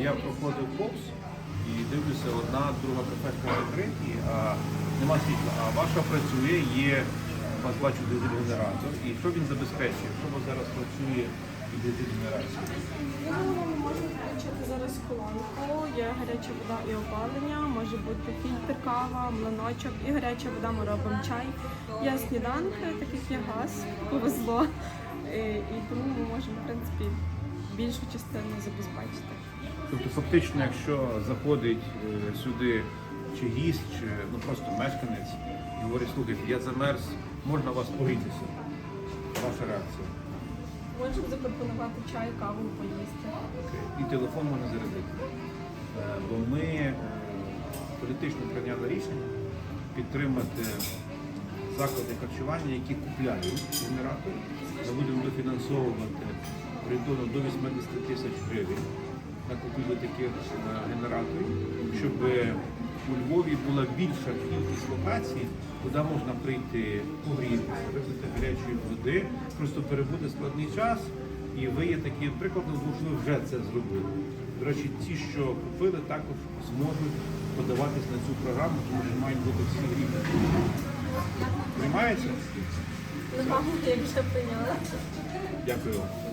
Я проходив повз і дивлюся, одна, друга професія закриті, а нема світла. А ваша працює, є, вас бачу дизель-генератор. І що він забезпечує? Що у вас зараз працює і дизель-генерація? Можна включити зараз колонку, є гаряча вода і опалення, може бути фільтр кава, млиночок і гаряча вода, ми робимо чай. Є сніданки, так як є газ, повезло. Е, І тому ми можемо, в принципі, більшу частину забезпечити. Фактично, якщо заходить е, сюди чи гість, чи ну просто мешканець і говорить, слухайте, я замерз, можна вас погрітися? Ваша реакція. Можемо запропонувати чай, каву, поїсти. Окей. І телефон можна зарядити. Е, Бо ми е, політично прийняли рішення підтримати заклади харчування, які купляють генератори. Ми будемо дофінансовувати орієнтовно до 80 тисяч гривень на купівлю таких е, генераторів, щоб у Львові була більша кількість локацій, куди можна прийти погрітися, випити гарячої води, просто перебути складний час. І ви є таким прикладом, тому що ви вже це зробили. До речі, ті, що купили, також зможуть подаватись на цю програму, тому що мають бути всі рівні. Приймається? Нема, як вже прийняла. Дякую вам.